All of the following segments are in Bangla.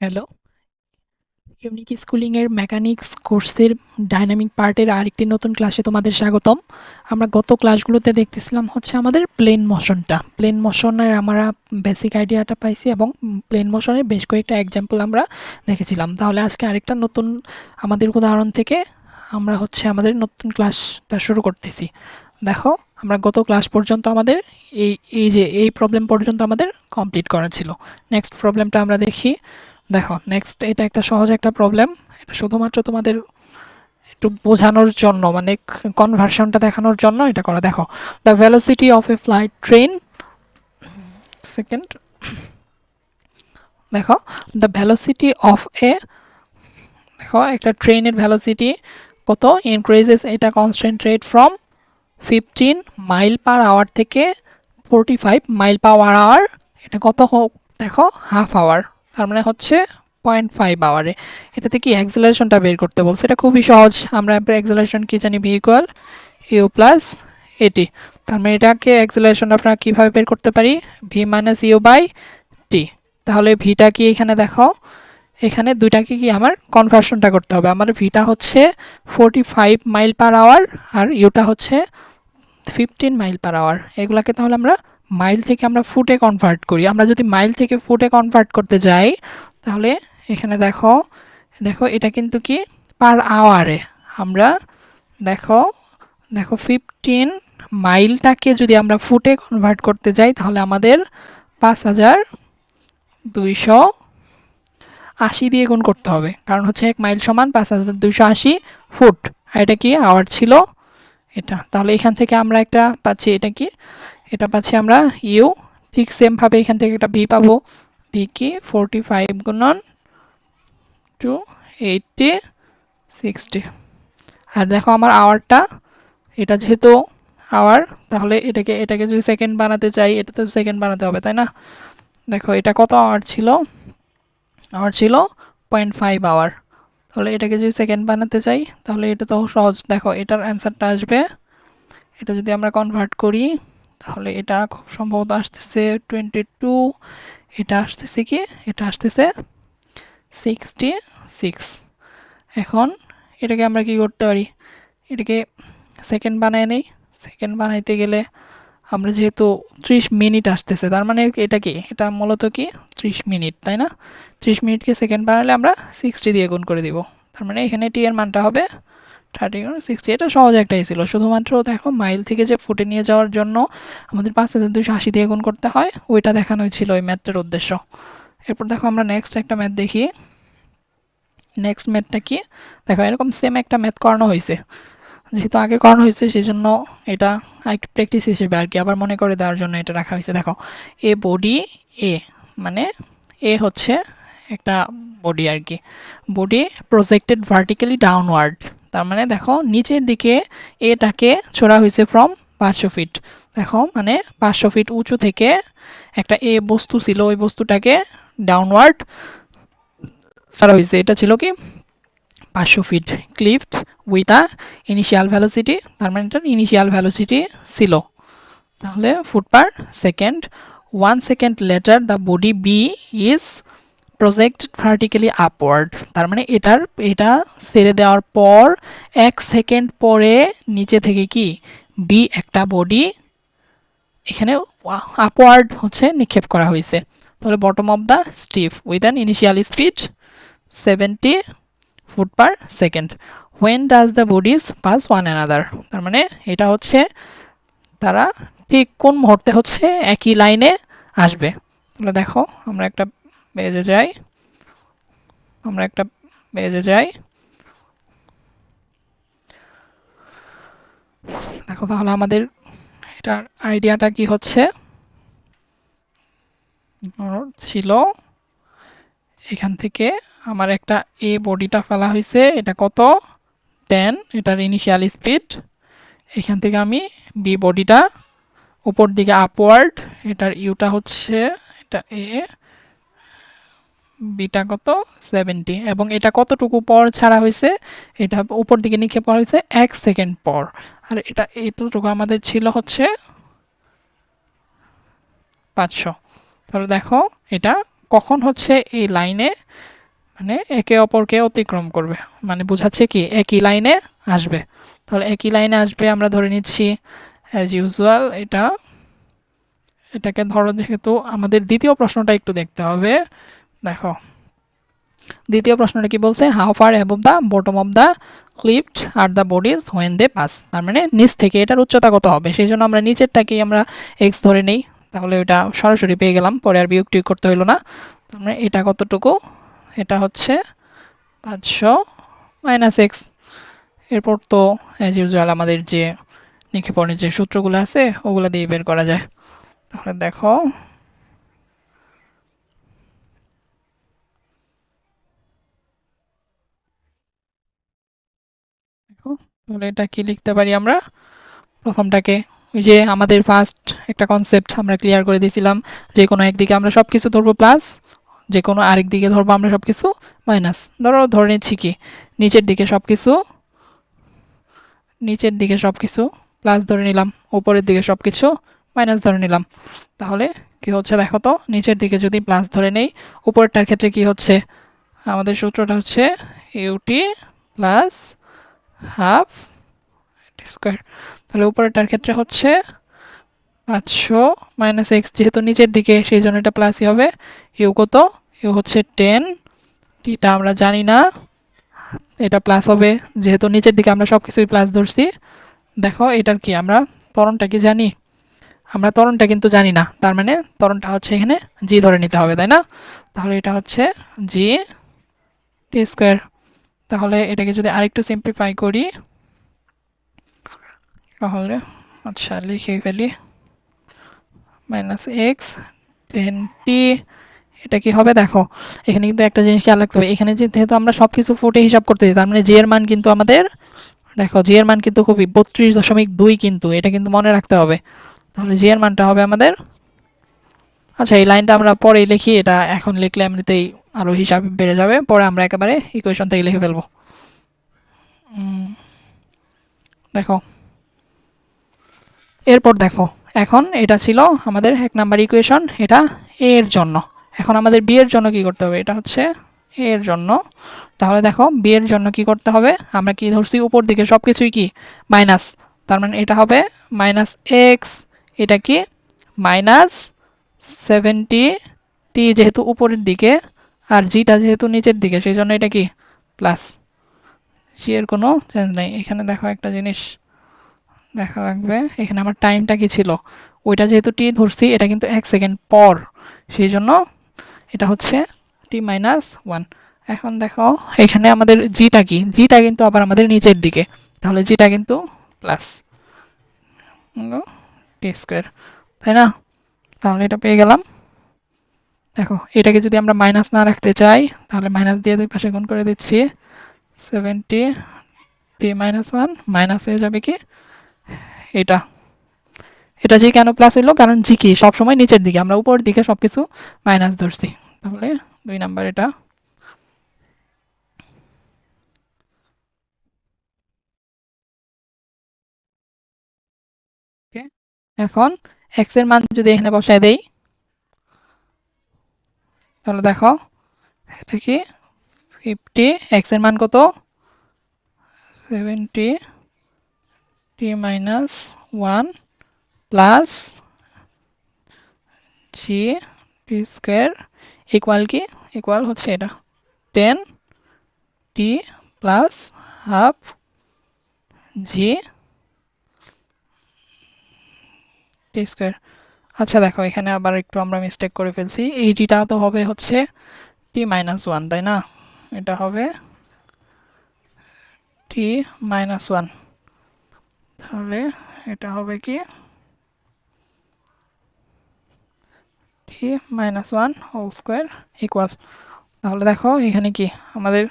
হ্যালো ইউনিক স্কুলিং এর মেকানিক্স কোর্সের ডাইনামিক পার্টের আরেকটি নতুন ক্লাসে তোমাদের স্বাগতম। আমরা গত ক্লাসগুলোতে দেখতেছিলাম হচ্ছে আমাদের প্লেন মোশনটা প্লেন মোশনের আমরা বেসিক আইডিয়াটা পাইছি এবং প্লেন মোশনের বেশ কয়েকটা এক্সাম্পল আমরা দেখেছিলাম। তাহলে আজকে আরেকটা নতুন আমাদের উদাহরণ থেকে আমরা হচ্ছে আমাদের নতুন ক্লাসটা শুরু করতেছি। দেখো, আমরা গত ক্লাস পর্যন্ত আমাদের এই এই যে, এই প্রবলেম পর্যন্ত আমাদের কমপ্লিট করা ছিল। নেক্সট প্রবলেমটা আমরা দেখি। দেখো নেক্সট এটা একটা সহজ একটা প্রবলেম এটা শুধুমাত্র তোমাদের একটু বোঝানোর জন্য মানে কনভার্সনটা দেখানোর জন্য এটা করা। দেখো the velocity of a flight train second দেখো দ্য ভেলোসিটি অফ এ দেখো, একটা ট্রেনের ভেলোসিটি কত? ইনক্রিজেস এটা constant rate from fifteen mile per hour থেকে forty five mile per hour এটা কত হোক? দেখো হাফ আওয়ার তার মানে হচ্ছে পয়েন্ট ফাইভ আওয়ারে এটাতে কি অ্যাক্সেলারেশনটা বের করতে বলছে? এটা খুবই সহজ। আমরা অ্যাক্সেলারেশন কি জানি? ভি ইকুয়াল ইউ প্লাস এটি তার মানে এটাকে অ্যাক্সেলারেশন আপনারা কীভাবে বের করতে পারি? V minus U by T তাহলে ভিটা কি এখানে দেখো এখানে দুইটাকে কি আমার কনভার্সনটা করতে হবে। আমার ভিটা হচ্ছে forty five mile per hour আর ইউটা হচ্ছে ফিফটিন মাইল পার আওয়ার এগুলাকে তাহলে আমরা মাইল থেকে আমরা ফুটে কনভার্ট করি। আমরা যদি মাইল থেকে ফুটে কনভার্ট করতে যাই, তাহলে এখানে দেখো দেখো এটা কিন্তু কি? পার আওয়ারে আমরা দেখো দেখো ফিফটিন মাইলটাকে যদি আমরা ফুটে কনভার্ট করতে যাই, তাহলে আমাদের পাঁচ হাজার দুইশো আশি দিয়ে গুণ করতে হবে। কারণ হচ্ছে এক মাইল সমান পাঁচ হাজার দুইশো আশি ফুট এটা কি? আওয়ার ছিল এটা। তাহলে এখান থেকে আমরা একটা পাচ্ছি, এটা কি? এটা পাচ্ছি আমরা ইউ ঠিক সেমভাবে এখান থেকে একটা ভি পাবো। ভি কি? ফোরটি ফাইভ গুণন টু এইটটি সিক্সটি আর দেখো আমার আওয়ারটা এটা যেহেতু আওয়ার তাহলে এটাকে এটাকে যদি সেকেন্ড বানাতে চাই, এটা তো সেকেন্ড বানাতে হবে, তাই না? দেখো, এটা কত আওয়ার ছিল? আওয়ার ছিল পয়েন্ট ফাইভ আওয়ার তাহলে এটাকে যদি সেকেন্ড বানাতে চাই, তাহলে এটা তো সহজ। দেখো, এটার অ্যান্সারটা আসবে। এটা যদি আমরা কনভার্ট করি তাহলে এটা খুব সম্ভবত আসতেছে টোয়েন্টি টু এটা আসতেছে কি? এটা আসতেছে সিক্সটি সিক্স এখন এটাকে আমরা কি করতে পারি? এটাকে সেকেন্ড বানায় নেই। সেকেন্ড বানাইতে গেলে আমরা যেহেতু ত্রিশ মিনিট আসতেছে, তার মানে এটা কি? এটা মূলত কি? ত্রিশ মিনিট, তাই না? ত্রিশ মিনিটকে সেকেন্ড বানালে আমরা সিক্সটি দিয়ে গুণ করে দিব। তার মানে এখানে টি এর মানটা হবে থার্টি সিক্সটি এটা সহজ একটাই ছিল। শুধুমাত্র দেখো মাইল থেকে যে ফুটে নিয়ে যাওয়ার জন্য আমাদের পাঁচ হাজার দুশো আশি দিয়ে গুণ করতে হয়, ওইটা দেখানোই ছিল ওই ম্যাথটার উদ্দেশ্য। এরপর দেখো আমরা নেক্সট একটা ম্যাথ দেখি। নেক্সট ম্যাথটা কি? দেখো এরকম সেম একটা ম্যাথ করানো হয়েছে। যেহেতু আগে করানো হয়েছে সেই জন্য এটা একটু প্র্যাকটিস হিসেবে আর কি, আবার মনে করে দেওয়ার জন্য এটা রাখা হয়েছে। দেখো এ বডি এ মানে এ হচ্ছে একটা বডি আর কি। বডি প্রজেক্টেড ভার্টিক্যালি ডাউনওয়ার্ড তার মানে দেখো, নিচের দিকে এটাকে ছোড়া হয়েছে ফ্রম পাঁচশো ফিট দেখো মানে পাঁচশো ফিট উঁচু থেকে একটা এ বস্তু ছিল, ওই বস্তুটাকে ডাউনওয়ার্ড ছাড়া হয়েছে। এটা ছিল কি? পাঁচশো feet cliff with a initial velocity তার মানে এটার ইনিশিয়াল ভ্যালোসিটি ছিল। তাহলে foot per second one second later the body B is project vertically upward তার মানে এটার, এটা ছেড়ে দেওয়ার পর এক সেকেন্ড পরে নিচে থেকে কি? বি একটা বডি এখানে আপওয়ার্ড হচ্ছে নিক্ষেপ করা হয়েছে। তাহলে bottom of the steep with an initial speed seventy foot per second when does the bodies pass one another তার মানে এটা হচ্ছে তারা ঠিক কোন মুহূর্তে হচ্ছে একই লাইনে আসবে। তাহলে দেখো, আমরা একটা পেজে যাই আমরা একটা পেজে যাই। দেখো তাহলে আমাদের এটার আইডিয়াটা কি হচ্ছে? ছিল, এখান থেকে আমার একটা এ বডিটা ফেলা হয়েছে এটা কত? টেন এটার ইনিশিয়াল স্পিড এখান থেকে আমি বি বডিটা উপর দিকে আপওয়ার্ড এটার ইউটা হচ্ছে, এটা এ বিটা কত? সেভেন্টি এবং এটা কতটুকু পর ছাড়া হয়েছে? এটা উপর দিকে নিক্ষেপ করা হয়েছে এক সেকেন্ড পর। আর এটা এতটুকু আমাদের ছিল হচ্ছে পাঁচশো। তাহলে দেখো, এটা কখন হচ্ছে এই লাইনে মানে একে অপরকে অতিক্রম করবে? মানে বোঝাচ্ছে কি, একই লাইনে আসবে। তাহলে একই লাইনে আসবে, আমরা ধরে নিচ্ছি অ্যাজ ইউজুয়াল এটা, এটাকে ধরো যেহেতু আমাদের দ্বিতীয় প্রশ্নটা একটু দেখতে হবে। দেখো। দ্বিতীয় প্রশ্নটা কি বলছে? How far above the bottom of the cliff are the bodies when they pass তার মানে নিচ থেকে এটার উচ্চতা কত হবে? সেই জন্য আমরা নিচেরটাকেই আমরা এক্স ধরে নেই। তাহলে ওটা সরাসরি পেয়ে গেলাম। পরে আর বিয়োগ টিয়োগ করতে হইল না। তার মানে এটা কতটুকু? এটা হচ্ছে পাঁচশো মাইনাস এক্স এরপর তো অ্যাজ ইউজুয়াল আমাদের যে নিক্ষেপণের যে সূত্রগুলো আছে, ওগুলো দিয়ে বের করা যায়। তাহলে দেখো দেখো এটা কি লিখতে পারি আমরা? প্রথমটাকে যে আমাদের ফার্স্ট একটা কনসেপ্ট আমরা ক্লিয়ার করে দিয়েছিলাম, যে কোনো একদিকে আমরা সব কিছু ধরবো প্লাস যে কোনো আরেক দিকে ধরবো আমরা সব কিছু মাইনাস ধরো, ধরে নিচ্ছি কি, নিচের দিকে সব কিছু নিচের দিকে সব কিছু প্লাস ধরে নিলাম, উপরের দিকে সব কিছু মাইনাস ধরে নিলাম। তাহলে কি হচ্ছে দেখো তো, নিচের দিকে যদি প্লাস ধরে নেই উপরেরটার ক্ষেত্রে কি হচ্ছে? আমাদের সূত্রটা হচ্ছে ইউটি প্লাস হাফ স্কোয়ার তাহলে উপরেরটার ক্ষেত্রে হচ্ছে পাঁচশো মাইনাস এক্স যেহেতু নিচের দিকে, সেই জন্য এটা প্লাসই হবে। ইউ কত? ইউ হচ্ছে টেন টিটা আমরা জানি না। এটা প্লাস হবে। যেহেতু নিচের দিকে আমরা সব কিছুই প্লাস ধরছি। দেখো, এটার কি আমরা? তরণটা কি জানি? আমরা তরণটা কিন্তু জানি না। তার মানে তরণটা হচ্ছে এখানে জি ধরে নিতে হবে, তাই না? তাহলে এটা হচ্ছে জি টি স্কোয়ার তাহলে এটাকে যদি আরেকটু সিম্পলিফাই করি, তাহলে আচ্ছা লিখে ফেলি মাইনাস এক্স টেন টি এটা কি হবে? দেখো, এখানে কিন্তু একটা জিনিস খেয়াল রাখতে হবে, এখানে যেহেতু আমরা সব কিছু ফুটে হিসাব করতে তার মানে জি এর মান কিন্তু আমাদের, দেখো জি এর মান কিন্তু খুবই, বত্রিশ দশমিক দুই কিন্তু, এটা কিন্তু মনে রাখতে হবে, তাহলে জি এর মানটা হবে আমাদের আচ্ছা এই লাইনটা আমরা পরেই লিখি, এটা এখন লিখলে এমনিতেই আরও হিসাব বেড়ে যাবে। পরে আমরা একেবারে ইকুয়েশন থেকে লিখে ফেলব। দেখো। এরপর দেখো, এখন এটা ছিল আমাদের এক নাম্বার ইকুয়েশন এটা এর জন্য। এখন আমাদের বি এর জন্য কি করতে হবে? এটা হচ্ছে এর জন্য। তাহলে দেখো বি এর জন্য কি করতে হবে? আমরা কি ধরছি? উপর দিকে সব কিছুই কি? মাইনাস। তার মানে এটা হবে মাইনাস এক্স এটা কি? মাইনাস সেভেন্টি টি যেহেতু উপরের দিকে আর জিটা যেহেতু নিচের দিকে সেই জন্য এটা কি? প্লাস জি এর কোনো চেঞ্জ নেই। এখানে দেখো একটা জিনিস দেখা লাগবে। এখানে আমার টাইমটা কি ছিল? ওইটা যেহেতু টি ধরছি, এটা কিন্তু এক সেকেন্ড পর। সেই জন্য এটা হচ্ছে টি মাইনাস ওয়ান এখন দেখো, এখানে আমাদের জিটা কি? জিটা কিন্তু আবার আমাদের নিচের দিকে। তাহলে জিটা কিন্তু প্লাস টি স্কোয়ার তাই না? তাহলে এটা পেয়ে গেলাম। দেখো, এটাকে যদি আমরা মাইনাস না রাখতে চাই, তাহলে মাইনাস দিয়ে দুই পাশে গুণ করে দিচ্ছি। Seventy T minus one minus হয়ে যাবে কি? এটা। এটা জি কেন প্লাস হইল কারণ জি কি? সবসময় নিচের দিকে। আমরা উপর দিকে সব কিছু মাইনাস ধরছি। তাহলে দুই নাম্বার এটা। এখন এক্সের মান যদি এখানে বসায় দেই, তাহলে দেখো, এটা কি ফিফটি এক্সের মান কত? Seventy T minus one plus G T square equal কি? ইকুয়াল হচ্ছে এটা। Ten T plus half G T square আচ্ছা দেখো, এখানে আবার একটু আমরা মিস্টেক করে ফেলছি। এই টিটা তো হবে হচ্ছে টি মাইনাস ওয়ান তাই না? এটা হবে টি মাইনাস ওয়ান তাহলে এটা হবে কি? T minus one whole square equal তাহলে দেখো, এখানে কি? আমাদের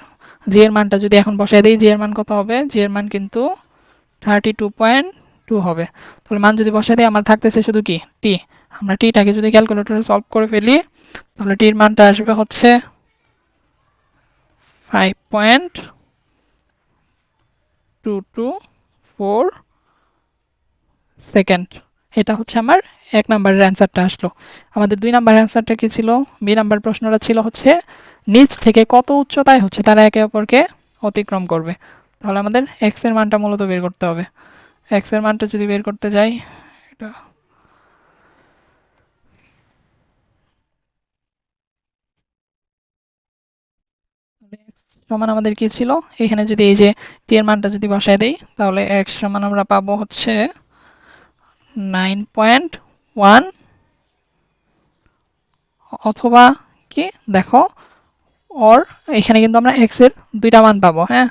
জি এর মানটা যদি এখন বসাই দিই জি এর মান কত হবে? জি এর মান কিন্তু থার্টি টু পয়েন্ট টু হবে। তাহলে মান যদি বসাই দিই, আমার থাকতেছে শুধু কি? টি আমরা টিটাকে যদি ক্যালকুলেটরে সলভ করে ফেলি, তাহলে টির মানটা আসবে হচ্ছে five point two two four second এটা হচ্ছে আমার এক নাম্বারের অ্যান্সারটা আসলো। আমাদের দুই নাম্বারের অ্যান্সারটা কি ছিল? বি নাম্বার প্রশ্নটা ছিল হচ্ছে, নিচ থেকে কত উচ্চতায় হচ্ছে তারা একে অপরকে অতিক্রম করবে? তাহলে আমাদের এক্সের মানটা মূলত বের করতে হবে। এক্সের মানটা যদি বের করতে যাই, এটা সমান আমাদের কি ছিল? এখানে যদি এই যে টি এর মানটা যদি বসায় দেই, তাহলে এক্স সমান আমরা পাবো হচ্ছে নাইন পয়েন্ট ওয়ান অথবা কি? দেখো ওর এখানে কিন্তু আমরা এক্সের দুইটা মান পাবো হ্যাঁ?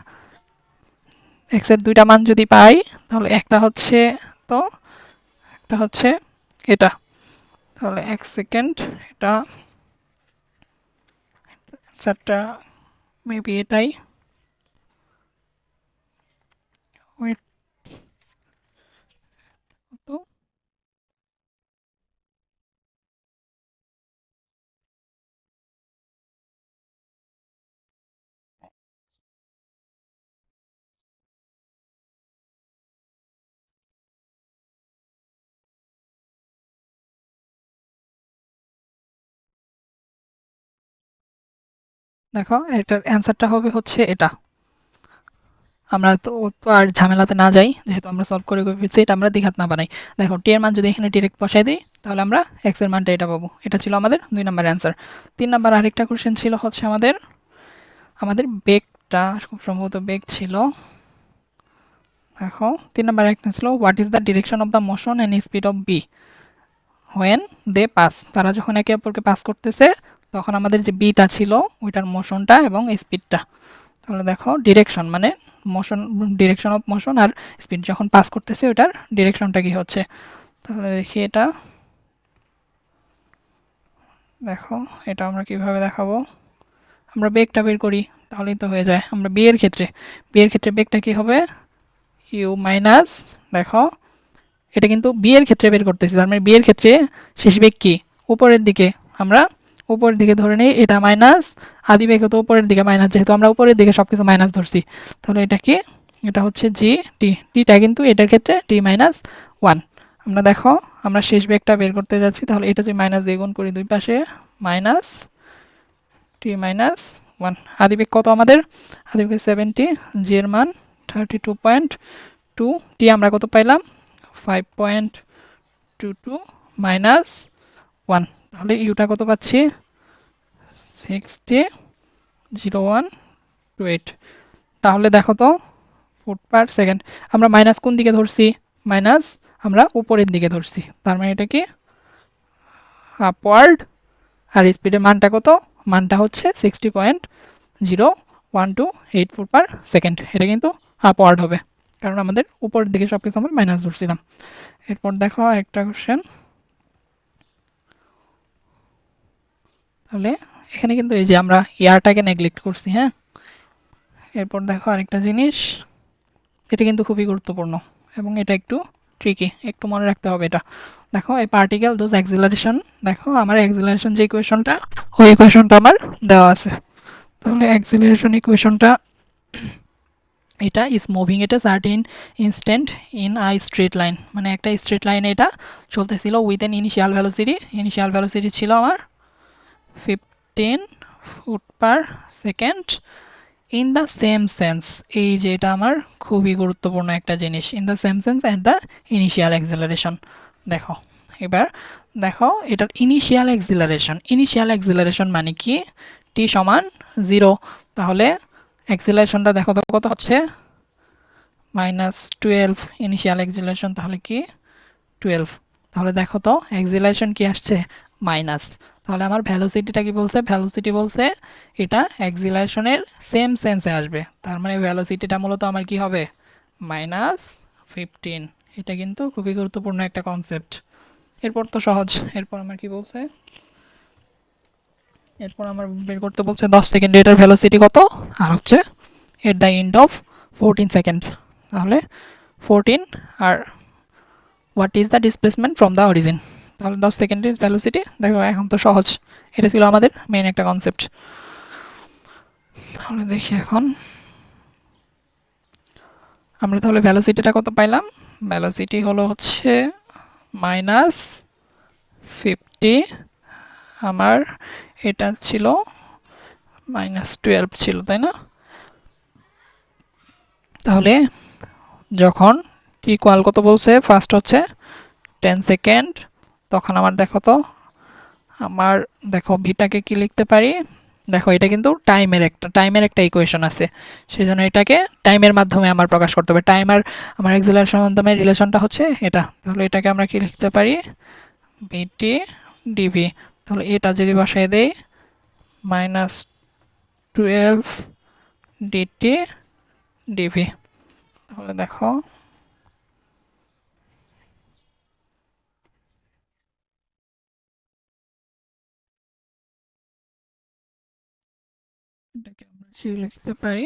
এক্সের দুইটা মান যদি পাই, তাহলে একটা হচ্ছে তো, একটা হচ্ছে এটা। তাহলে এক সেকেন্ড এটা অ্যান্সারটা মেবি এটাই। ওয়েট দেখো, এটার অ্যান্সারটা হবে হচ্ছে এটা। আমরা তো তো আর ঝামেলাতে না যাই, যেহেতু আমরা সলভ করে ফেলছি, এটা আমরা দ্বিঘাত না বানাই। দেখো টি এর মান যদি এখানে ডিরেক্ট বসাই দিই, তাহলে আমরা এক্সের মানটা এটা পাবো। এটা ছিল আমাদের দুই নাম্বার অ্যান্সার তিন নাম্বার আরেকটা কোশ্চেন ছিল হচ্ছে আমাদের আমাদের বেগটা, খুব সম্ভবত বেগ ছিল। দেখো, তিন নাম্বার একটা ছিল what is the direction of the motion and speed of B when they pass তারা যখন একে অপরকে পাস করতেছে তখন আমাদের যে বিটা ছিল, ওইটার মোশনটা এবং স্পিডটা তাহলে দেখো ডিরেকশন মানে মোশন ডিরেকশন অফ মোশন আর স্পিড যখন পাস করতেছে, ওইটার ডিরেকশনটা কি হচ্ছে? তাহলে দেখি এটা। দেখো, এটা আমরা কীভাবে দেখাবো? আমরা বেগটা বের করি, তাহলেই তো হয়ে যায়। আমরা বিয়ের ক্ষেত্রে বিয়ের ক্ষেত্রে বেগটা কি হবে? ইউ মাইনাস দেখো। এটা কিন্তু বিয়ের ক্ষেত্রে বের করতেছি, তার মানে বিয়ের ক্ষেত্রে শেষ বেগ কি? উপরের দিকে আমরা উপরের দিকে ধরে নিই, এটা মাইনাস আদি বেগ তো উপরের দিকে মাইনাস যেহেতু আমরা উপরের দিকে সব কিছু মাইনাস ধরছি। তাহলে এটা কি? এটা হচ্ছে জি টি টিটা কিন্তু এটার ক্ষেত্রে টি মাইনাস ওয়ান আমরা দেখো, আমরা শেষ বেগটা বের করতে যাচ্ছি, তাহলে এটা যদি মাইনাস দিয়ে গুণ করি দুই পাশে মাইনাস টি মাইনাস ওয়ান আদি বেগ কত আমাদের? আদি বেগ সেভেন্টি জি এর মান thirty two point two T আমরা কত পাইলাম? Five point two two minus one তাহলে ইউটা কত পাচ্ছি? Six sixty zero one two eight তাহলে দেখো তো ফুট পার সেকেন্ড আমরা মাইনাস কোন দিকে ধরছি? মাইনাস আমরা উপরের দিকে ধরছি। তার মানে এটা কি? আপওয়ার্ড আর স্পিডের মানটা কত? মানটা হচ্ছে sixty point zero one two eight foot per second এটা কিন্তু আপওয়ার্ড হবে। কারণ আমাদের উপরের দিকে সব কিছু আমরা মাইনাস ধরছিলাম। এরপর দেখো আরেকটা কোশ্চেন তাহলে এখানে কিন্তু এই যে আমরা ইয়ারটাকে নেগলেক্ট করছি হ্যাঁ? এরপর দেখো আরেকটা জিনিস এটা কিন্তু খুবই গুরুত্বপূর্ণ এবং এটা একটু ট্রিকি একটু মনে রাখতে হবে এটা। দেখো, এই পার্টিকেল দোজ অ্যাক্সিলারেশন দেখো আমার অ্যাক্সিলারেশন যে ইকুয়েশনটা ওই ইকুয়েশনটা আমার দেওয়া আছে। তাহলে অ্যাক্সিলারেশন ইকুয়েশনটা এটা ইজ মুভিং এটা certain instant in I straight line মানে একটা স্ট্রেট লাইনে এটা চলতেছিল with an initial velocity initial velocity ছিল আমার fifteen foot per second in the same sense এই যে এটা আমার খুবই গুরুত্বপূর্ণ একটা জিনিস। In the same sense and the initial acceleration দেখো, এবার দেখো, এটার ইনিশিয়াল অ্যাক্সিলারেশন ইনিশিয়াল অ্যাক্সিলারেশন মানে কি? টি সমান জিরো তাহলে অ্যাক্সিলারেশনটা দেখো তো কত হচ্ছে? মাইনাস টুয়েলভ ইনিশিয়াল অ্যাক্সিলারেশন তাহলে কি? টুয়েলভ তাহলে দেখো তো অ্যাক্সিলারেশন কি আসছে? মাইনাস তাহলে আমার ভ্যালোসিটিটা কি বলছে? ভ্যালোসিটি বলছে এটা অ্যাক্সিলারেশনের সেম সেন্সে আসবে। তার মানে ভ্যালোসিটিটা মূলত আমার কি হবে? মাইনাস ফিফটিন এটা কিন্তু খুবই গুরুত্বপূর্ণ একটা কনসেপ্ট এরপর তো সহজ। এরপর আমার কি বলছে? এরপর আমার বের করতে বলছে দশ সেকেন্ডে এটার ভ্যালোসিটি কত? আর হচ্ছে at the end of fourteen second তাহলে fourteen R what is the displacement from the origin তাহলে দশ সেকেন্ডের ভ্যালোসিটি দেখো এখন তো সহজ। এটা ছিল আমাদের মেইন একটা কনসেপ্ট তাহলে দেখি এখন। আমরা তাহলে ভ্যালোসিটিটা কত পাইলাম? ভ্যালোসিটি হলো হচ্ছে মাইনাস ফিফটি আমার এটা ছিল মাইনাস টুয়েলভ ছিল, তাই না? তাহলে যখন টি কোয়াল কত বলছে? ফার্স্ট হচ্ছে টেন সেকেন্ড তখন আমার দেখো তো, আমার দেখো ভিটাকে কি লিখতে পারি? দেখো এটা কিন্তু টাইমের একটা টাইমের একটা ইকুয়েশন আছে। সেই জন্য এটাকে টাইমের মাধ্যমে আমার প্রকাশ করতে হবে। টাইম আর আমার এক্সেলারেশন মাধ্যমে রিলেশনটা হচ্ছে এটা। তাহলে এটাকে আমরা কি লিখতে পারি? বিটি ডিভি তাহলে এটা যদি বসাই দেই মাইনাস টুয়েলভ ডিটি ডিভি তাহলে দেখো এটাকে লিখতে পারি।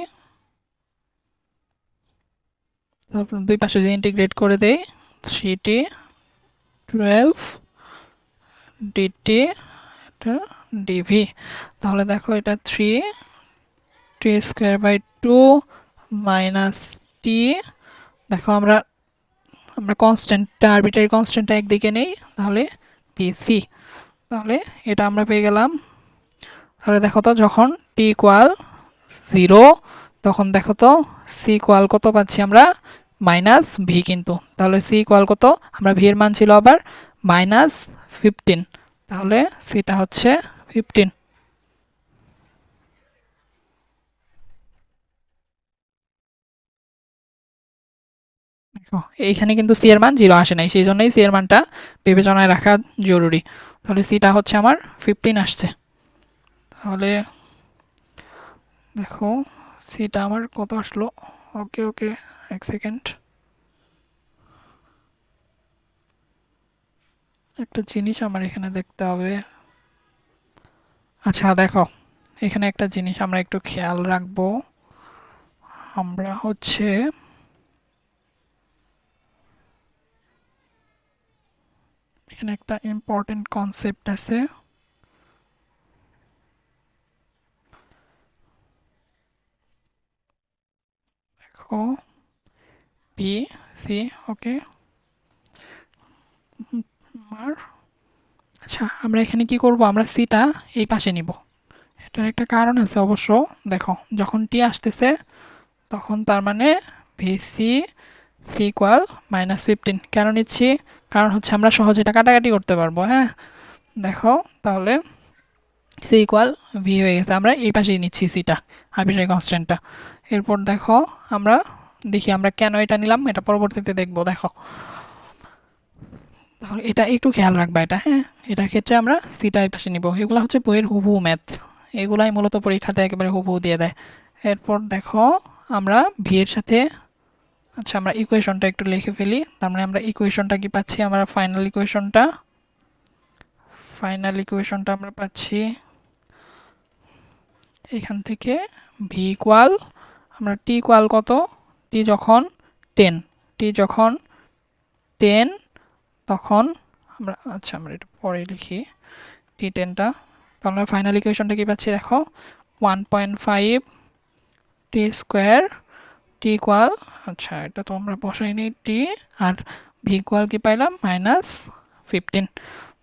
তারপর দুই পাশে যদি ইন্টিগ্রেট করে দেই থ্রিটি টুয়েলভ ডিটি এটা ডিভি তাহলে দেখো এটা three T square by two minus T দেখো আমরা আমরা কনস্ট্যান্টটা আরবিটারি কনস্ট্যান্টটা একদিকে নেই, তাহলে পিসি তাহলে এটা আমরা পেয়ে গেলাম। তাহলে দেখো তো, যখন টি ইকুয়াল জিরো তখন দেখো তো সি ইকুয়াল কত পাচ্ছি আমরা? মাইনাস ভি কিন্তু। তাহলে সি ইকুয়াল কত? আমরা ভি এর মান ছিল আবার মাইনাস ফিফটিন তাহলে সিটা হচ্ছে ফিফটিন এইখানে কিন্তু সি এর মান জিরো আসে নাই, সেই জন্যই সি এর মানটা বিবেচনায় রাখা জরুরি। তাহলে সিটা হচ্ছে আমার ফিফটিন আসছে। তাহলে দেখো সিটা আমার কত আসলো? ওকে ওকে এক সেকেন্ড একটা জিনিস আমার এখানে দেখতে হবে। আচ্ছা দেখো, এখানে একটা জিনিস আমরা একটু খেয়াল রাখব। আমরা হচ্ছে এখানে একটা ইম্পর্টেন্ট কনসেপ্ট আছে। দেখো বি সি ওকে আর আচ্ছা আমরা এখানে কি করব? আমরা সিটা এই পাশে নিব। এটার একটা কারণ আছে অবশ্য। দেখো, যখন টি আসতেছে, তখন তার মানে VC C equal minus fifteen কেন নিচ্ছি? কারণ হচ্ছে আমরা সহজে এটা কাটাকাটি করতে পারব হ্যাঁ? দেখো, তাহলে সি ইকুয়াল ভি হয়ে গেছে আমরা, এই পাশেই নিচ্ছি সিটা আরবিট্রারি কনস্ট্যান্টটা এরপর দেখো আমরা দেখি আমরা কেন এটা নিলাম, এটা পরবর্তীতে দেখব, দেখো। এটা একটু খেয়াল রাখবা এটা হ্যাঁ? এটার ক্ষেত্রে আমরা সিটা এই পাশে নিব, এগুলো হচ্ছে বইয়ের হুবহু ম্যাথ এগুলাই মূলত পরীক্ষাতে একেবারে হুবহু দিয়ে দেয়। এরপর দেখো আমরা ভি এর সাথে আচ্ছা আমরা ইকুয়েশনটা একটু লিখে ফেলি, তার মানে আমরা ইকুয়েশনটা কি পাচ্ছি, আমরা ফাইনাল ইকুয়েশনটা ফাইনাল ইকুয়েশনটা আমরা পাচ্ছি এখান থেকে ভি ইকুয়াল আমরা টি ইকুয়াল কত? টি যখন টেন টি যখন টেন তখন আমরা আচ্ছা আমরা একটু পরে লিখি টি। টেনটা তাহলে আমরা ফাইনাল ইকুয়েশনটা কী পাচ্ছি? দেখো one point five T square T equal আচ্ছা এটা তো আমরা বসাইনি টি আর ভি ইকুয়াল কি পাইলাম? মাইনাস ফিফটিন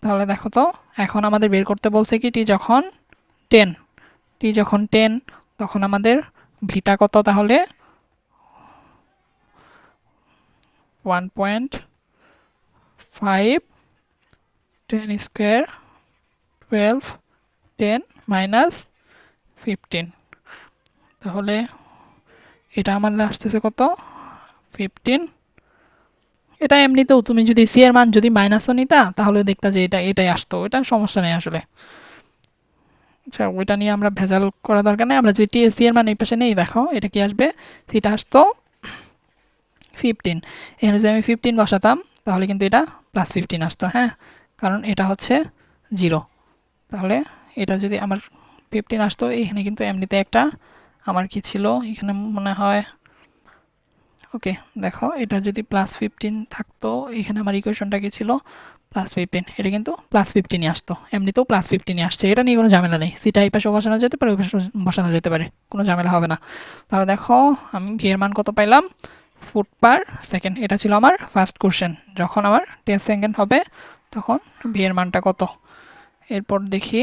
তাহলে দেখো তো, এখন আমাদের বের করতে বলছে কি? টি যখন টেন টি যখন টেন, তখন আমাদের ভিটা কত তাহলে? One point five ten square twelve ten minus fifteen. তাহলে এটা আমার আসতেছে কত? ফিফটিন। এটা এমনিতেও তুমি যদি সি এর মান যদি মাইনাসও নিতা, তাহলে দেখতা যে এটা, এটাই আসতো। এটা সমস্যা নেই আসলে। আচ্ছা ওইটা নিয়ে আমরা ভেজাল করা দরকার নেই। আমরা যদি সি এর মানে এই পাশে নেই, দেখো, এটা কি আসবে? সেটা আসতো ফিফটিন এখানে যদি আমি ফিফটিন বসাতাম, তাহলে কিন্তু এটা প্লাস ফিফটিন আসতো হ্যাঁ? কারণ এটা হচ্ছে জিরো তাহলে এটা যদি আমার ফিফটিন আসতো, এখানে কিন্তু এমনিতে একটা, আমার কি ছিল? এখানে মনে হয় ওকে দেখো, এটা যদি প্লাস ফিফটিন থাকতো, এখানে আমার ইকুয়েশনটা কি ছিল? প্লাস ফিফটিন এটা কিন্তু প্লাস ফিফটিনই আসতো। এমনিতেও প্লাস ফিফটিনই আসছে, এটা নিয়ে কোনো ঝামেলা নেই। সিটা এই পাশে বসানো যেতে পারে, ওই পাশে বসানো যেতে পারে, কোনো ঝামেলা হবে না। তাহলে দেখো, আমি এর মান কত পাইলাম? ফুট পার সেকেন্ড এটা ছিল আমার ফার্স্ট কোশ্চেন যখন আমার টেন সেকেন্ড হবে, তখন ভি এর মানটা কত? এরপর দেখি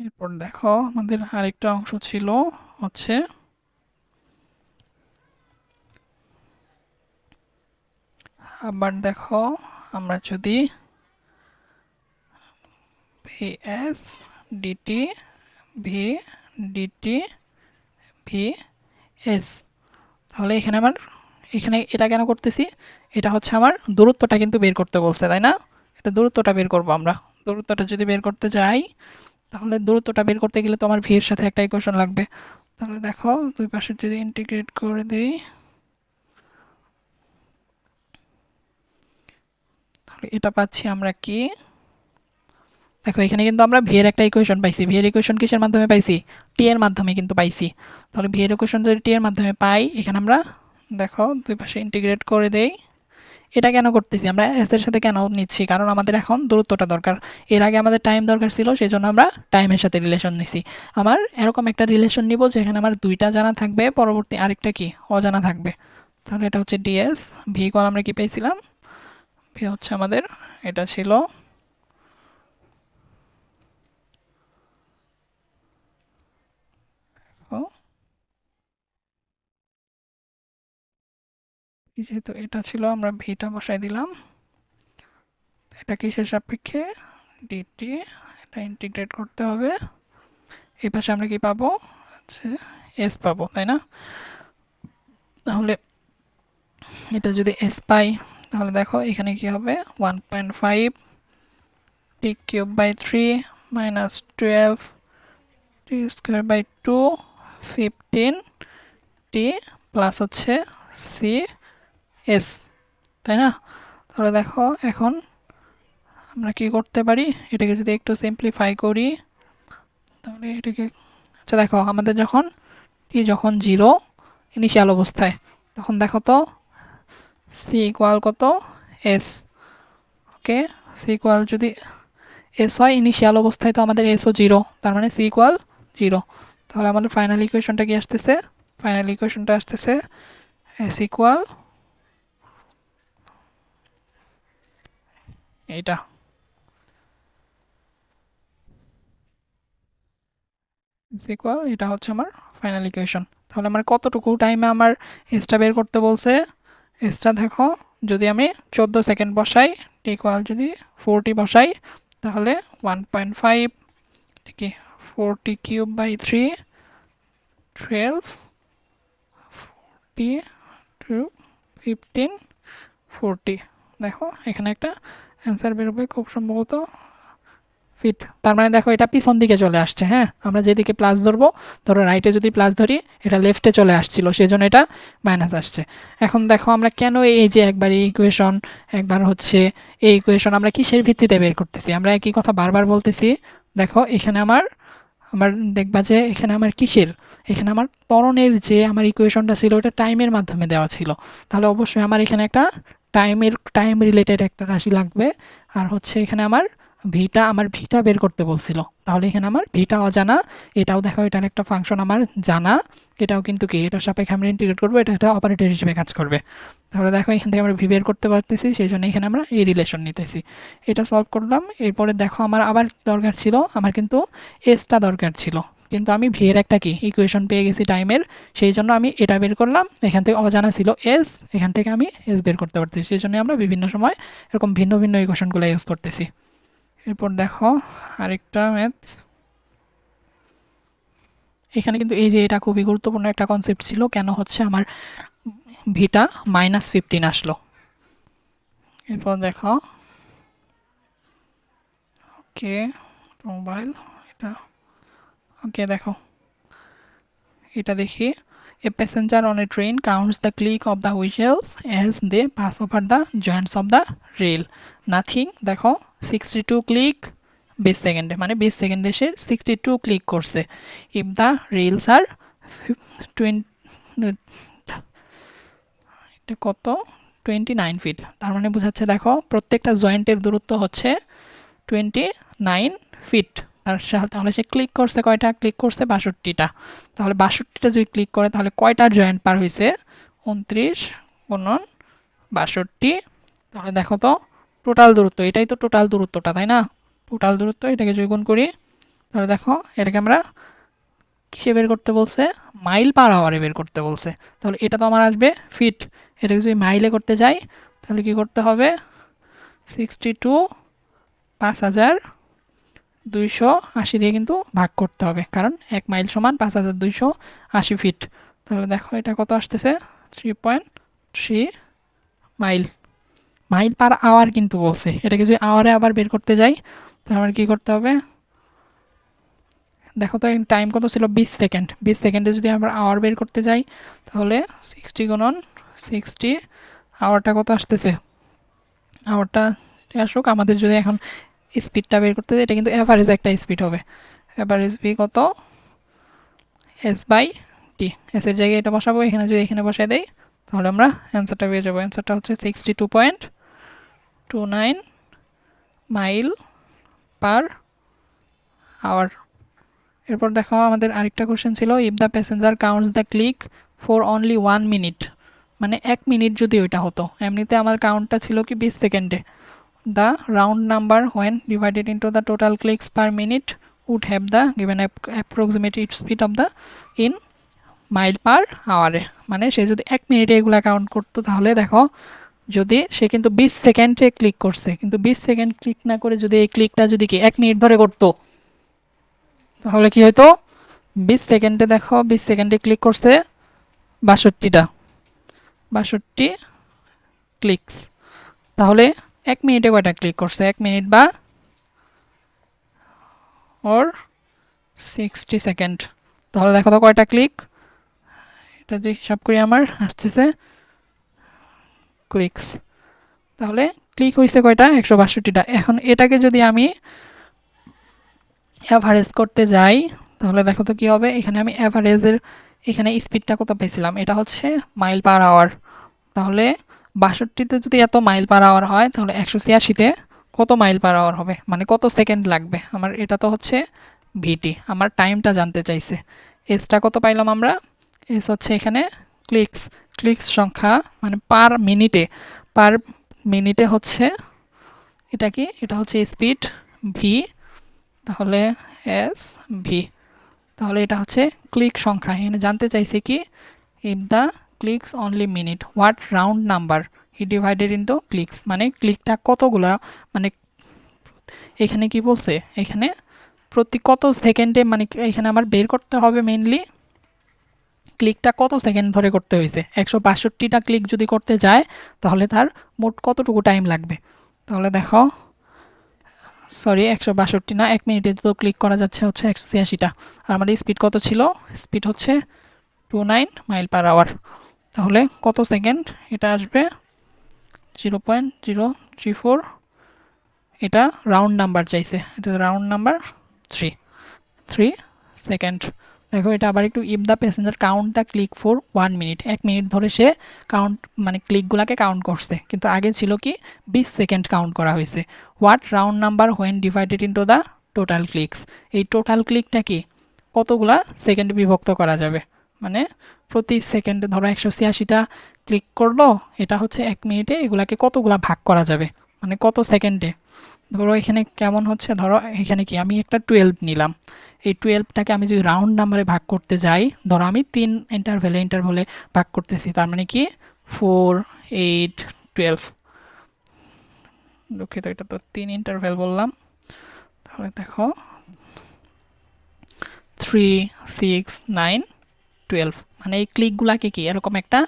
এরপর দেখো আমাদের আরেকটা অংশ ছিল হচ্ছে আবার দেখো আমরা যদি V S DT V DT V S তাহলে এখানে আমার এখানে এটা কেন করতেছি? এটা হচ্ছে আমার দূরত্বটা কিন্তু বের করতে বলছে, তাই না? এটা দূরত্বটা বের করব আমরা। দূরত্বটা যদি বের করতে যাই তাহলে দূরত্বটা বের করতে গেলে তো আমার ভি এর সাথে একটা ইকুয়েশন লাগবে। তাহলে দেখো, দুই পাশে যদি ইন্টিগ্রেট করে দিই, তাহলে এটা পাচ্ছি আমরা কি? দেখো, এখানে কিন্তু আমরা ভি এর একটা ইকুয়েশন পাইছি। ভি এর ইকুয়েশন কিসের মাধ্যমে পাইছি? টি এর মাধ্যমে কিন্তু পাইছি। তাহলে ভি এর ইকুয়েশন যদি টি এর মাধ্যমে পাই, এখানে আমরা দেখো, দুই পাশে ইন্টিগ্রেট করে দেই। এটা কেন করতেছি? আমরা এস এর সাথে কেন নিচ্ছি? কারণ আমাদের এখন দূরত্বটা দরকার। এর আগে আমাদের টাইম দরকার ছিল সেই জন্য আমরা টাইমের সাথে রিলেশন নিছি। আমার এরকম একটা রিলেশন নিব, যেখানে আমার দুইটা জানা থাকবে, পরবর্তী আরেকটা কি? অজানা থাকবে। তাহলে এটা হচ্ছে ডিএস ভি কল আমরা কি পেয়েছিলাম? ভি হচ্ছে আমাদের, এটা ছিল যেহেতু এটা ছিল আমরা ভিটা বসাই দিলাম, এটা কিসের সাপেক্ষে? ডিটি এটা ইন্টিগ্রেট করতে হবে। এই পাশে আমরা কি পাবো? এস পাবো, তাই না? তাহলে এটা যদি এস পাই, তাহলে দেখো এখানে কি হবে? One point five T cube by three minus twelve T square by two fifteen T plus হচ্ছে সি এস তাই না? তাহলে দেখো এখন আমরা কি করতে পারি? এটাকে যদি একটু সিম্পলিফাই করি, তাহলে এটাকে আচ্ছা দেখো, আমাদের যখন টি যখন জিরো ইনিশিয়াল অবস্থায়, তখন দেখো তো সি ইকুয়াল কত? এস ওকে সি ইকুয়াল যদি এস হয় ইনিশিয়াল অবস্থায় তো আমাদের এসও জিরো তার মানে সি ইকুয়াল জিরো তাহলে আমাদের ফাইনাল ইকুয়েশনটা কি আসতেছে? ফাইনাল ইকুয়েশনটা আসতেছে এস ইকুয়াল এইটা। ইকুয়াল এটা হচ্ছে আমার ফাইনাল ইকুয়েশন তাহলে আমার কতটুকু টাইমে আমার এসটা বের করতে বলছে? এসটা দেখো, যদি আমি চোদ্দ সেকেন্ড বসাই ইকুয়াল যদি ফোরটি বসাই, তাহলে ওয়ান পয়েন্ট ফাইভ কি forty cube by three twelve forty two fifteen forty দেখো, এখানে একটা অ্যান্সার বেরোবে খুব সম্ভবত ফিট তার মানে দেখো এটা পিছন দিকে চলে আসছে হ্যাঁ? আমরা যেদিকে প্লাস ধরবো, ধরো রাইটে যদি প্লাস ধরি, এটা লেফটে চলে আসছিল সেই জন্য এটা মাইনাস আসছে। এখন দেখো আমরা কেন এই যে একবার এই ইকুয়েশন একবার হচ্ছে এই ইকুয়েশন আমরা কিসের ভিত্তিতে বের করতেছি? আমরা একই কথা বারবার বলতেছি, দেখো এখানে আমার আমার দেখবা যে এখানে আমার কিসের? এখানে আমার ত্বরণের যে আমার ইকুয়েশনটা ছিল, ওটা টাইমের মাধ্যমে দেওয়া ছিল। তাহলে অবশ্যই আমার এখানে একটা টাইমের টাইম রিলেটেড একটা রাশি লাগবে। আর হচ্ছে এখানে আমার ভিটা আমার ভিটা বের করতে বলছিল। তাহলে এখানে আমার ভিটা অজানা, এটাও দেখো, এটার একটা ফাংশন আমার জানা। এটাও কিন্তু কি? এটার সাপেক্ষে আমরা ইন্টিগ্রেট করব, এটা একটা অপারেটর হিসেবে কাজ করবে। তাহলে দেখো, এখান থেকে আমরা ভি বের করতে পারতেছি সেই জন্য এখানে আমরা এই রিলেশন নিতেছি। এটা সলভ করলাম, এরপরে দেখো, আমার আবার দরকার ছিল, আমার কিন্তু এসটা দরকার ছিল। কিন্তু আমি ভি এর একটা কি ইকুয়েশন পেয়ে গেছি টাইমের সেই জন্য আমি এটা বের করলাম। এখান থেকে অজানা ছিল এস এখান থেকে আমি এস বের করতে পারতেছি। সেই জন্য আমরা বিভিন্ন সময় এরকম ভিন্ন ভিন্ন ইকুয়েশনগুলো ইউজ করতেছি। এরপর দেখো আরেকটা ম্যাথ এখানে কিন্তু এই যে এটা খুবই গুরুত্বপূর্ণ একটা কনসেপ্ট ছিল, কেন হচ্ছে আমার ভিটা মাইনাস ফিফটিন আসলো। এরপর দেখো ওকে মোবাইল এটা ওকে দেখো। এটা দেখি। A passenger on a train counts the click of the whistles as they pass over the joints of the rail nothing দেখো সিক্সটি টু ক্লিক বিশ সেকেন্ডে মানে বিশ সেকেন্ডে সে সিক্সটি টু ক্লিক করছে if the rails are twenty কত? টোয়েন্টি নাইন ফিট তার মানে বোঝাচ্ছে, দেখো, প্রত্যেকটা জয়েন্টের দূরত্ব হচ্ছে টোয়েন্টি নাইন ফিট তার তাহলে সে ক্লিক করছে কয়টা? ক্লিক করছে বাষট্টিটা। তাহলে বাষট্টিটা যদি ক্লিক করে, তাহলে কয়টা জয়েন্ট পার হয়েছে উনত্রিশ গুণন বাষট্টি। তাহলে দেখো তো টোটাল দূরত্ব, এটাই তো টোটাল দূরত্বটা, তাই না? টোটাল দূরত্ব, এটাকে যদি গুণ করি, তাহলে দেখো, এটাকে আমরা কিসে বের করতে বলছে? মাইল পার আওয়ারে বের করতে বলছে। তাহলে এটা তো আমার আসবে ফিট এটাকে যদি মাইলে করতে যাই, তাহলে কি করতে হবে? সিক্সটি টু পাঁচ হাজার দুইশো আশি দিয়ে কিন্তু ভাগ করতে হবে। কারণ এক মাইল সমান পাঁচ হাজার দুইশো আশি ফিট তাহলে দেখো এটা কত আসতেছে? Three point three mile mile per hour কিন্তু বলছে। এটাকে যদি আওয়ারে আবার বের করতে যাই, তাহলে আমার কী করতে হবে? দেখো তো টাইম কত ছিল? বিশ সেকেন্ড বিশ সেকেন্ডে যদি আমরা আওয়ার বের করতে যাই, তাহলে সিক্সটি গুণন সিক্সটি আওয়ারটা কত আসতেছে? আওয়ারটা আসুক। আমাদের যদি এখন স্পিডটা বের করতে এটা কিন্তু অ্যাভারেজ একটা স্পিড হবে। অ্যাভারেজ বি কত? এস বাই টি এসের জায়গায় এটা বসাবো, এখানে যদি এখানে বসাই দেই, তাহলে আমরা অ্যান্সারটা পেয়ে যাব। অ্যান্সারটা হচ্ছে sixty two point two nine mile per hour এরপর দেখো আমাদের আরেকটা কোশ্চেন ছিল if the passenger counts the click for only one minute মানে এক মিনিট যদি ওইটা হতো। এমনিতে আমার কাউন্টটা ছিল কি বিশ সেকেন্ডে। The round number when divided into the total clicks per minute would have the given approximate speed of the in mile per আওয়ারে মানে সে যদি এক মিনিটে এগুলা কাউন্ট করতো তাহলে দেখো, যদি সে কিন্তু বিশ সেকেন্ডে ক্লিক করছে, কিন্তু বিশ সেকেন্ড ক্লিক না করে যদি এই ক্লিকটা যদি কি এক মিনিট ধরে করতো, তাহলে কি হয়তো বিশ সেকেন্ডে দেখো, বিশ সেকেন্ডে ক্লিক করছে বাষট্টিটা, বাষট্টি ক্লিকস তাহলে এক মিনিটে কয়টা ক্লিক করছে? এক মিনিট বা ওর সিক্সটি সেকেন্ড তাহলে দেখো তো কয়টা ক্লিক এটা যদি হিসাব করি আমার, আসতেছে ক্লিকস তাহলে ক্লিক হয়েছে কয়টা? একশো বাষট্টিটা। এখন এটাকে যদি আমি অ্যাভারেজ করতে যাই, তাহলে দেখো তো কী হবে? এখানে আমি অ্যাভারেজের এখানে স্পিডটা কত পেয়েছিলাম এটা হচ্ছে মাইল পার আওয়ার তাহলে বাষট্টিতে যদি এত মাইল পার আওয়ার হয়, তাহলে একশো ছিয়াশিতে কত মাইল পার আওয়ার হবে? মানে কত সেকেন্ড লাগবে? আমার এটা তো হচ্ছে ভিটি। আমার টাইমটা জানতে চাইছে। এসটা কত পাইলাম আমরা? এস হচ্ছে এখানে ক্লিকস ক্লিকস সংখ্যা মানে পার মিনিটে পার মিনিটে হচ্ছে এটা কি? এটা হচ্ছে স্পিড ভি তাহলে এস ভি তাহলে এটা হচ্ছে ক্লিক সংখ্যা। এখানে জানতে চাইছে কি? If the clicks only minute what round number he divided into clicks মানে ক্লিকটা কতগুলা? মানে এখানে কি বলছে? এখানে প্রতি কত সেকেন্ডে মানে এখানে আমার বের করতে হবে মেনলি ক্লিকটা কত সেকেন্ড ধরে করতে হয়েছে? একশো বাষট্টিটা ক্লিক যদি করতে যায়, তাহলে তার মোট কতটুকু টাইম লাগবে? তাহলে দেখো সরি একশো বাষট্টি না, এক মিনিটে তো ক্লিক করা যাচ্ছে হচ্ছে একশো ছিয়াশিটা। আর আমার স্পিড কত ছিল? স্পিড হচ্ছে two nine mile per hour তাহলে কত সেকেন্ড? এটা আসবে zero point zero three four. এটা রাউন্ড নাম্বার চাইছে। এটা round number three. Three second. দেখো, এটা আবার একটু if the passenger count the click for one minute. এক মিনিট ধরে সে কাউন্ট মানে ক্লিকগুলোকে কাউন্ট করছে। কিন্তু আগে ছিল কি, বিশ সেকেন্ড কাউন্ট করা হয়েছে। What round number when divided into the total clicks? এই টোটাল ক্লিকটা কি? কতগুলা সেকেন্ড বিভক্ত করা যাবে? মানে প্রতি সেকেন্ডে ধরো একশো ছিয়াশিটা ক্লিক করল, এটা হচ্ছে এক মিনিটে এগুলাকে কতগুলা ভাগ করা যাবে? মানে কত সেকেন্ডে? ধরো এখানে কেমন হচ্ছে? ধরো এখানে কি আমি একটা টুয়েলভ নিলাম। এই টুয়েলভটাকে আমি যদি রাউন্ড নাম্বারে ভাগ করতে যাই, ধরো আমি তিন ইন্টারভেলে ইন্টারভেলে ভাগ করতেছি, তার মানে কি? ফোর এইট টুয়েলভ দুঃখিত, এটা তো তিন ইন্টারভেল বললাম। তাহলে দেখো থ্রি সিক্স নাইন টুয়েলভ মানে এই ক্লিকগুলাকে কি এরকম একটা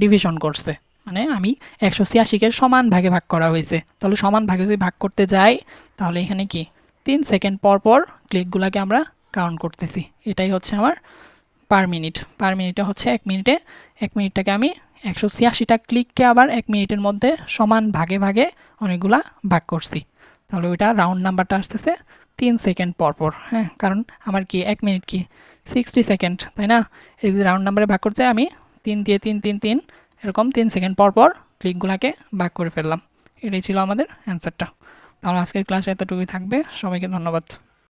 ডিভিশন করছে। মানে আমি একশো ছিয়াশিকে সমান ভাগে ভাগ করা হয়েছে। তাহলে সমান ভাগে যদি ভাগ করতে যাই, তাহলে এখানে কি? তিন সেকেন্ড পর পর ক্লিকগুলাকে আমরা কাউন্ট করতেছি। এটাই হচ্ছে আমার পার মিনিট পার মিনিটে হচ্ছে এক মিনিটে এক মিনিটটাকে আমি একশো ছিয়াশিটা ক্লিককে আবার এক মিনিটের মধ্যে সমান ভাগে ভাগে অনেকগুলা ভাগ করছি। তাহলে ওইটা রাউন্ড নাম্বারটা আসতেছে তিন সেকেন্ড পর পর। হ্যাঁ কারণ আমার কি এক মিনিট কি? সিক্সটি সেকেন্ড তাই না? এর যদি রাউন্ড নাম্বারে ভাগ করতে আমি, তিন দিয়ে তিন তিন তিন, এরকম তিন সেকেন্ড পর পর ক্লিকগুলোকে ভাগ করে ফেললাম। এটাই ছিল আমাদের অ্যান্সারটা তাহলে আজকের ক্লাসে এতটুকুই থাকবে। সবাইকে ধন্যবাদ।